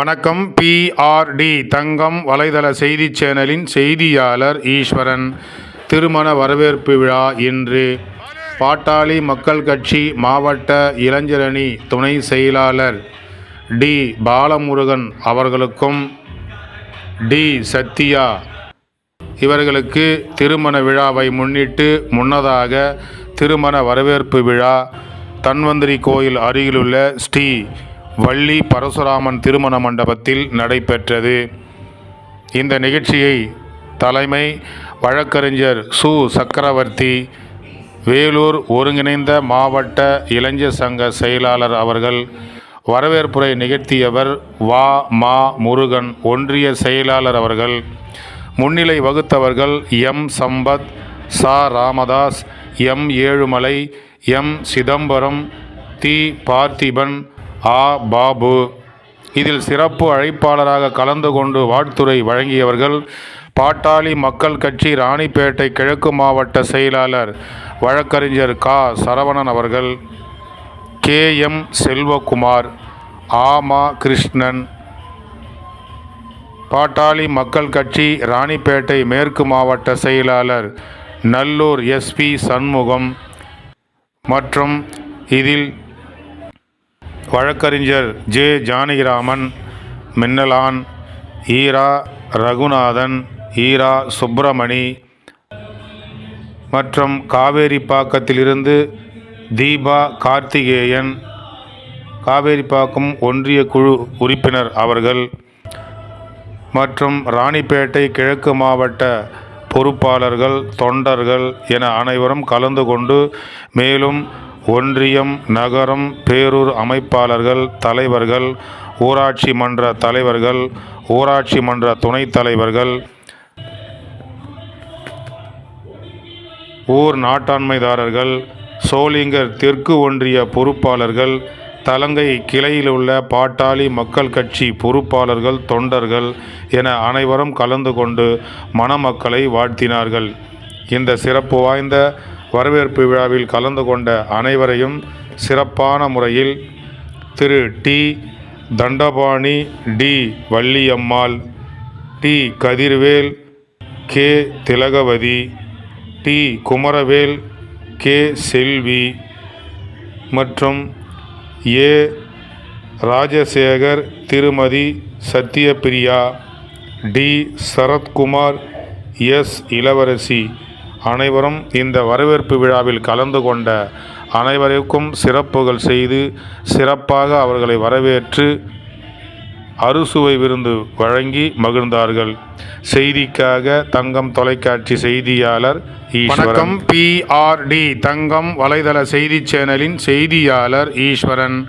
வணக்கம் பிஆர்டி தங்கம் வலைதள செய்தி சேனலின் செய்தியாளர் ஈஸ்வரன். திருமண வரவேற்பு விழா இன்று. பாட்டாளி மக்கள் கட்சி மாவட்ட இளைஞரணி துணை செயலாளர் டி பாலமுருகன் அவர்களுக்கும் டி சத்யா இவர்களுக்கு திருமண விழாவை முன்னிட்டு முன்னதாக திருமண வரவேற்பு விழா தன்வந்திரி கோயில் அருகிலுள்ள ஸ்ரீ வள்ளி பரசுராமன் திருமண மண்டபத்தில் நடைபெற்றது. இந்த நிகழ்ச்சியை தலைமை வழக்கறிஞர் சு. சக்கரவர்த்தி வேலூர் ஒருங்கிணைந்த மாவட்ட இளைஞர் சங்க செயலாளர் அவர்கள் வரவேற்புரை நிகழ்த்தியவர் வா. மா. முருகன் ஒன்றிய செயலாளர் அவர்கள் முன்னிலை வகுத்தவர்கள் எம். சம்பத் சா. ராமதாஸ் எம். ஏழுமலை எம். சிதம்பரம் தி. பார்த்திபன் ஆ பாபு. இதில் சிறப்பு அழைப்பாளராக கலந்து கொண்டு வாழ்த்துரை வழங்கியவர்கள் பாட்டாளி மக்கள் கட்சி ராணிப்பேட்டை கிழக்கு மாவட்ட செயலாளர் வழக்கறிஞர் கா. சரவணன் அவர்கள் கே. எம். செல்வகுமார் ஆமா கிருஷ்ணன். பாட்டாளி மக்கள் கட்சி ராணிப்பேட்டை மேற்கு மாவட்ட செயலாளர் நல்லூர் எஸ்பி சண்முகம். மற்றும் இதில் வழக்கறிஞர் ஜே ஜானகிராமன் மின்னலான் ஈரா ரகுநாதன் ஈரா சுப்பிரமணி மற்றும் காவேரிப்பாக்கத்திலிருந்து தீபா கார்த்திகேயன் காவேரிப்பாக்கம் ஒன்றிய குழு உறுப்பினர் அவர்கள் மற்றும் ராணிப்பேட்டை கிழக்கு மாவட்ட பொறுப்பாளர்கள் தொண்டர்கள் என அனைவரும் கலந்து கொண்டு மேலும் ஒன்றியம் நகரம் பேரூர் அமைப்பாளர்கள் தலைவர்கள் ஊராட்சி மன்ற தலைவர்கள் ஊராட்சி மன்ற துணைத் தலைவர்கள் ஊர் நாட்டாண்மைதாரர்கள் சோளிங்கர் தெற்கு ஒன்றிய பொறுப்பாளர்கள் தலங்கை கிளையில் உள்ள பாட்டாளி மக்கள் கட்சி பொறுப்பாளர்கள் தொண்டர்கள் என அனைவரும் கலந்து கொண்டு மணமக்களை வாழ்த்தினார்கள். இந்த சிறப்பு வாய்ந்த வரவேற்பு விழாவில் கலந்து கொண்ட அனைவரையும் சிறப்பான முறையில் Thiru T. Dhandapani T. Valliammal T. Kathirvel K. Thilagavathi T. Kumaravel K. Selvi மற்றும் ஏ. ராஜசேகர் திருமதி சத்யபிரியா டி. சரத்குமார் எஸ். இளவரசி. அனைவரும் இந்த வரவேற்பு விழாவில் கலந்து கொண்ட அனைவருக்கும் சிறப்புகள் செய்து சிறப்பாக அவர்களை வரவேற்று அறுசுவை விருந்து வழங்கி மகிழ்ந்தார்கள். செய்திக்காக தங்கம் தொலைக்காட்சி செய்தியாளர் வணக்கம் பிஆர்டி தங்கம் வலைதள செய்தி சேனலின் செய்தியாளர் ஈஸ்வரன்.